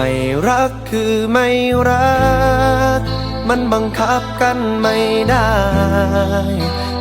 ไม่รักคือไม่รัก มันบังคับกันไม่ได้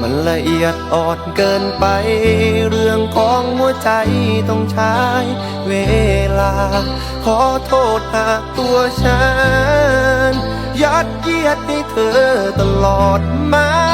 มันละเอียดอ่อนเกินไป เรื่องของหัวใจต้องใช้เวลา ขอโทษหากตัวฉัน ยัดเยียดให้เธอตลอดมา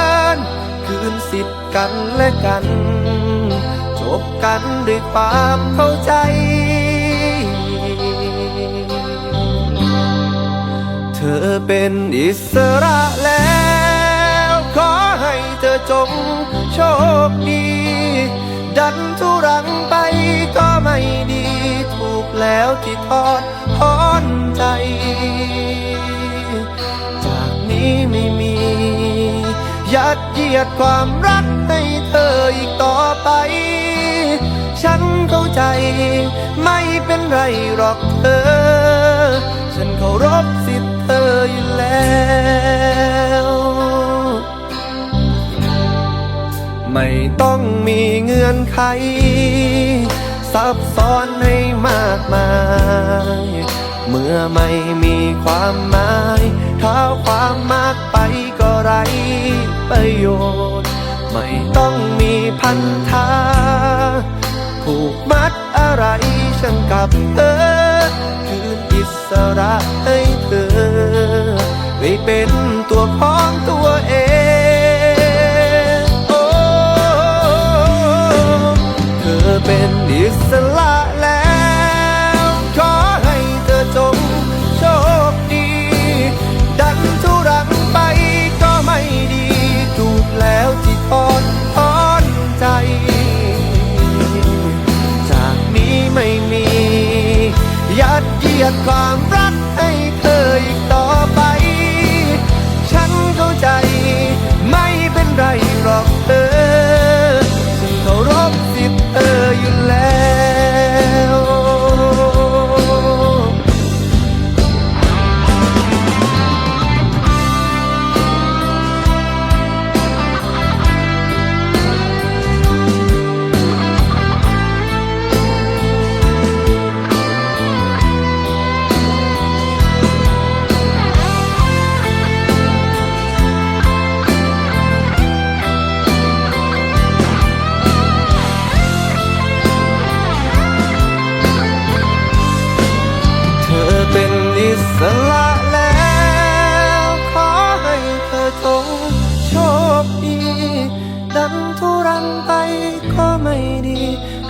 นสิทธิ์กันและกัน จบกันด้วยความเข้าใจ เธอเป็นอิสระแล้ว ขอให้เธอจงโชคดี ดันทุรังไปก็ไม่ดี ถูกแล้วที่ทอดถอนใจ จากนี้มี ดเยียดความรักให้เธออีกต่อไป ฉันเข้าใจไม่เป็นไรหรอกเธอ ฉันเคารพสิทธิ์เธออยู่แล้วไม่ต้องมีเงื่อนไข ซับซ้อนให้มากมาย เมื่อไม่มีความหมาย ประโยชน์ ไม่ต้องมีพันธะผูกมัดอะไรฉันกับเธอ คืนอิสระให้เธอ ไปเป็นตัวของตัว ดความรักให้เธออีกต่อไป ฉันเข้าใจไม่เป็นไร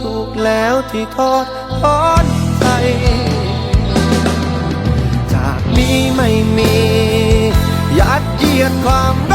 ถูกแล้วที่ทอดทอนใจจากนี้ไม่มี ยัดเยียดความ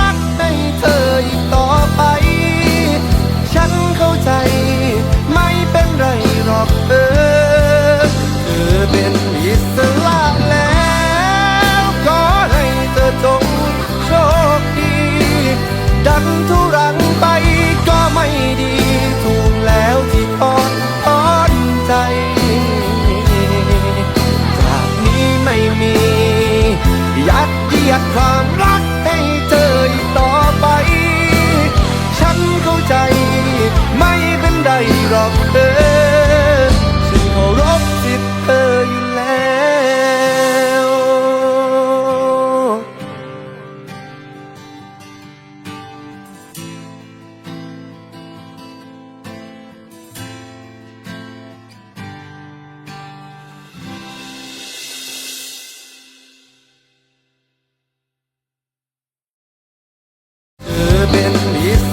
เ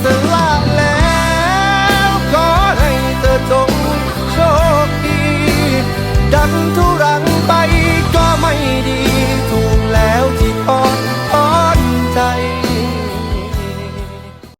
ธ